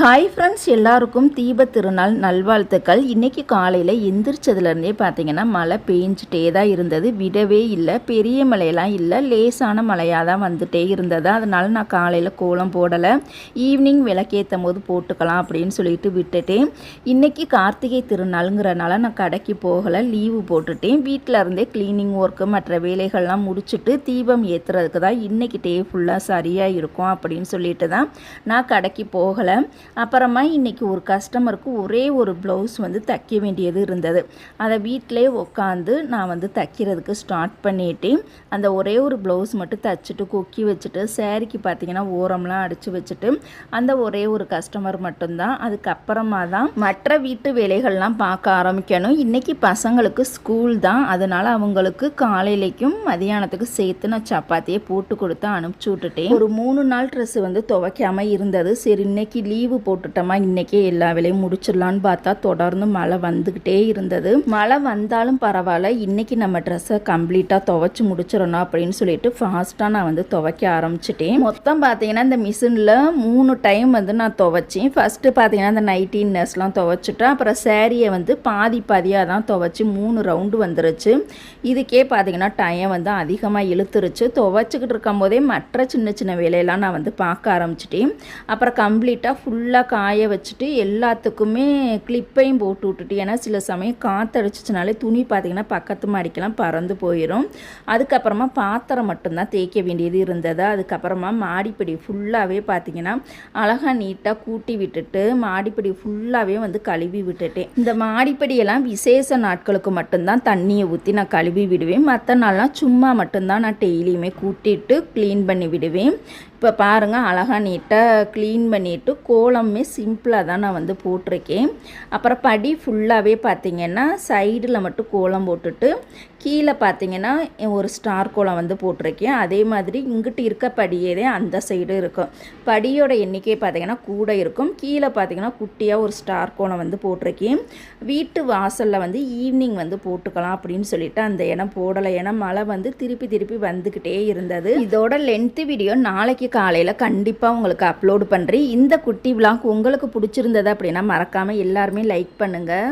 Hi friends எல்லாருக்கும் தீப திருநாள் நல்வாழ்த்துக்கள். இன்றைக்கி காலையில் எந்திரிச்சதுலேருந்தே பார்த்தீங்கன்னா மழை பெஞ்சிட்டே தான் இருந்தது. விடவே இல்லை பெரிய மழையெல்லாம் இல்லை. லேசான மழையாக தான் வந்துட்டே இருந்தது. அதனால் நான் காலையில் கோலம் போடலை. ஈவினிங் விளக்கேற்றும் போது போட்டுக்கலாம் அப்படின்னு சொல்லிட்டு விட்டுட்டேன். இன்றைக்கி கார்த்திகை திருநாளுங்கிறனால நான் கடைக்கு போகலை லீவு போட்டுட்டேன். வீட்டில் இருந்தே க்ளீனிங் ஒர்க்கு மற்ற வேலைகள்லாம் முடிச்சுட்டு தீபம் ஏற்றுறதுக்கு தான் இன்னைக்கு டே ஃபுல்லாக சரியாக இருக்கும் அப்படின்னு சொல்லிட்டு தான் நான் கடைக்கு போகலை. அப்புறமா இன்றைக்கி ஒரு கஸ்டமருக்கு ஒரே ஒரு ப்ளவுஸ் வந்து தைக்க வேண்டியது இருந்தது. அதை வீட்டிலே உட்காந்து நான் வந்து தைக்கிறதுக்கு ஸ்டார்ட் பண்ணிட்டேன். அந்த ஒரே ஒரு ப்ளவுஸ் மட்டும் தைச்சிட்டு கொக்கி வச்சுட்டு சேரீக்கு பார்த்தீங்கன்னா ஓரம்லாம் அடித்து வச்சுட்டு அந்த ஒரே ஒரு கஸ்டமர் மட்டும்தான். அதுக்கப்புறமா தான் மற்ற வீட்டு வேலைகள்லாம் பார்க்க ஆரம்பிக்கணும். இன்றைக்கி பசங்களுக்கு ஸ்கூல் தான். அதனால் அவங்களுக்கு காலையிலைக்கும் மதியானத்துக்கு சேர்த்து நான் சப்பாத்தியை போட்டு கொடுத்து அனுப்பிச்சி விட்டுட்டேன். ஒரு மூணு நாள் ட்ரெஸ் வந்து துவைக்காமல் இருந்தது. சரி இன்னைக்கு லீவு போட்டுட்டோமா இன்றைக்கே எல்லா வேலையும் முடிச்சிடலான்னு பார்த்தா தொடர்ந்து மழை வந்துக்கிட்டே இருந்தது. மழை வந்தாலும் பரவாயில்ல இன்றைக்கி நம்ம ட்ரெஸ்ஸை கம்ப்ளீட்டாக துவைச்சி முடிச்சிடணும் அப்படின்னு சொல்லிட்டு ஃபாஸ்ட்டாக நான் வந்து துவைக்க ஆரம்பிச்சிட்டேன். மொத்தம் பார்த்தீங்கன்னா இந்த மிஷினில் மூணு டைம் வந்து நான் துவைச்சேன். ஃபஸ்ட்டு பார்த்தீங்கன்னா இந்த நைட்டின் நர்ஸ்லாம் துவைச்சிட்டேன் அப்புறம் சேரீயை வந்து பாதி பாதியாக தான் துவைச்சி மூணு ரவுண்டு வந்துருச்சு. இதுக்கே பார்த்தீங்கன்னா டைம் வந்து அதிகமாக இழுத்துருச்சு. துவைச்சிக்கிட்டு இருக்கும் போதே மற்ற சின்ன சின்ன வேலையெல்லாம் நான் வந்து பார்க்க ஆரம்பிச்சிட்டேன். அப்புறம் கம்ப்ளீட்டாக ஃபுல் ஃபுல்லாக காய வச்சுட்டு எல்லாத்துக்குமே கிளிப்பையும் போட்டு விட்டுட்டு ஏன்னா சில சமயம் காற்றடிச்சிச்சினாலே துணி பார்த்திங்கன்னா பக்கத்து மாடிக்கெல்லாம் பறந்து போயிடும் அதுக்கப்புறமா பாத்திரம் மட்டும்தான் தேய்க்க வேண்டியது இருந்தது. அதுக்கப்புறமா மாடிப்படி ஃபுல்லாகவே பார்த்திங்கன்னா அழகாக நீட்டாக கூட்டி விட்டுட்டு மாடிப்படி ஃபுல்லாகவே வந்து கழுவி விட்டுட்டேன். இந்த மாடிப்படியெல்லாம் விசேஷ நாட்களுக்கு மட்டும்தான் தண்ணியை ஊற்றி நான் கழுவி விடுவேன். மற்ற நாள்லாம் சும்மா மட்டும்தான் நான் டெய்லியுமே கூட்டிட்டு க்ளீன் பண்ணி விடுவேன். இப்போ பாருங்கள் அழகாக நீட்டாக க்ளீன் பண்ணிவிட்டு கோலமே சிம்பிளாக தான் நான் வந்து போட்டிருக்கேன். அப்புறம் படி ஃபுல்லாகவே பார்த்திங்கன்னா சைடில் மட்டும் கோலம் போட்டுட்டு கீழே பார்த்திங்கன்னா ஒரு ஸ்டார் கோலம் வந்து போட்டிருக்கேன். அதே மாதிரி இங்கிட்டு இருக்க படியே தான் அந்த சைடு இருக்கும். படியோட எண்ணிக்கை பார்த்தீங்கன்னா கூட இருக்கும். கீழே பார்த்தீங்கன்னா குட்டியாக ஒரு ஸ்டார் கோலம் வந்து போட்டிருக்கேன். வீட்டு வாசலில் வந்து ஈவினிங் வந்து போட்டுக்கலாம் அப்படின்னு சொல்லிட்டு அந்த இடம் போடலை. ஏன்னா மழை வந்து திருப்பி திருப்பி வந்துக்கிட்டே இருந்தது. இதோட லென்த்து வீடியோ நாளைக்கு காலையில் கண்டிப்பாக உங்களுக்கு அப்லோடு பண்ணுறேன் இந்த குட்டி விளாக் உங்களுக்கு பிடிச்சிருந்தது அப்படின்னா மறக்காமல் எல்லாருமே லைக் பண்ணுங்கள்